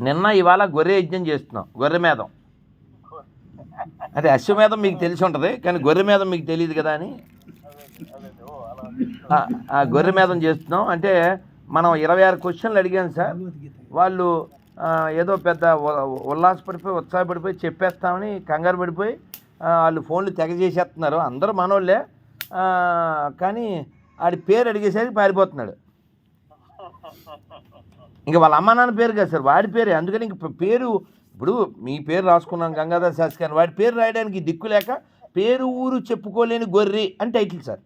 నిన్న ఇవాళ గొర్రె యజ్ఞం చేస్తున్నాం గొర్రె మేధం. అదే అశ్వమేధం మీకు తెలిసి ఉంటుంది కానీ గొర్రె మేధం మీకు తెలియదు కదా అని. ఆ, గొర్రె మేధం చేస్తున్నాం. అంటే మనం ఇరవై ఆరు క్వశ్చన్లు అడిగాను సార్. వాళ్ళు ఏదో పెద్ద ఉల్లాసపడిపోయి ఉత్సాహపడిపోయి చెప్పేస్తామని కంగారు పడిపోయి వాళ్ళు ఫోన్లు తెగ చేసేస్తున్నారు. అందరూ మనోళ్ళే. కానీ ఆడి పేరు అడిగేసరికి పారిపోతున్నాడు. ఇంకా వాళ్ళ అమ్మ నాన్న పేరు కదా సార్ వాడి పేరే. అందుకని ఇంక పేరు ఇప్పుడు మీ పేరు రాసుకున్నాం గంగాధర్ శాస్త్రి గారు. వాడి పేరు రాయడానికి దిక్కు లేక పేరు ఊరు చెప్పుకోలేని గొర్రె అని టైటిల్ సార్.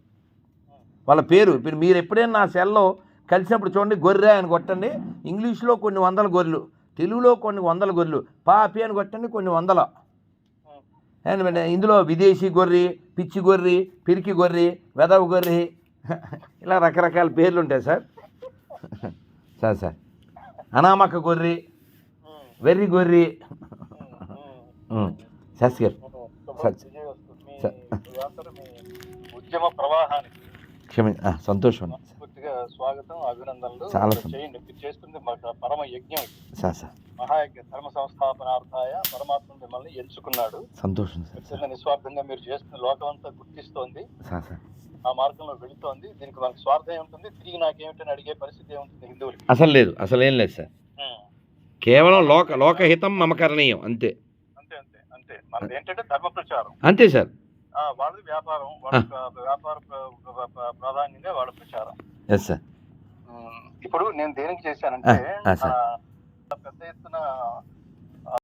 వాళ్ళ పేరు ఇప్పుడు మీరు ఎప్పుడైనా నా సెల్లో కలిసినప్పుడు చూడండి గొర్రె అని కొట్టండి. ఇంగ్లీష్లో కొన్ని వందల గొర్రెలు తెలుగులో కొన్ని వందల గొర్రెలు పాపి అని కొట్టండి కొన్ని వందల. ఇందులో విదేశీ గొర్రె పిచ్చి గొర్రె పిరికి గొర్రె వెదవ గొర్రె ఇలా రకరకాల పేర్లు ఉంటాయి సార్. Sir sir. అనామక గొర్రె వెర్రి గొర్రె. శాస్త్రి గారు ఉద్యమ ప్రవాహానికి క్షమి సంతోషం స్వాగతం అభినందనలు. చాలా చేయండి. చేస్తుంది మాకు పరమ యజ్ఞం. Sir sir. మహాయజ్ఞ ధర్మ సంస్థాపనార్థాయ పరమాత్మ మిమ్మల్ని ఎంచుకున్నాడు. సంతోషం సార్. నిస్వార్థంగా మీరు చేస్తున్న లోకం అంతా గుర్తిస్తోంది ఆ మార్గంలో వెళుతోంది. దీనికి మనకు స్వార్థం ఏముంటుంది తిరిగి నాకేమిటని అడిగే పరిస్థితి ఏముంటుంది హిందువులకి? అసలు లేదు. అసలు ఏం లేదు సార్. కేవలం లోక లోకహితం మమకరణీయం. అంతే. అంతే అంతే అంతే. మనది ఏంటంటే ధర్మ ప్రచారం అంతే సార్. వాళ్ళది వ్యాపారం. వాళ్ళ వ్యాపార ప్ర- ప్ర- ప్ర- ప్రాధాన్యంగా వాళ్ళ ప్రచారం. Yes sir. ఇప్పుడు నేను దేనికి చేశానంటే ఆ,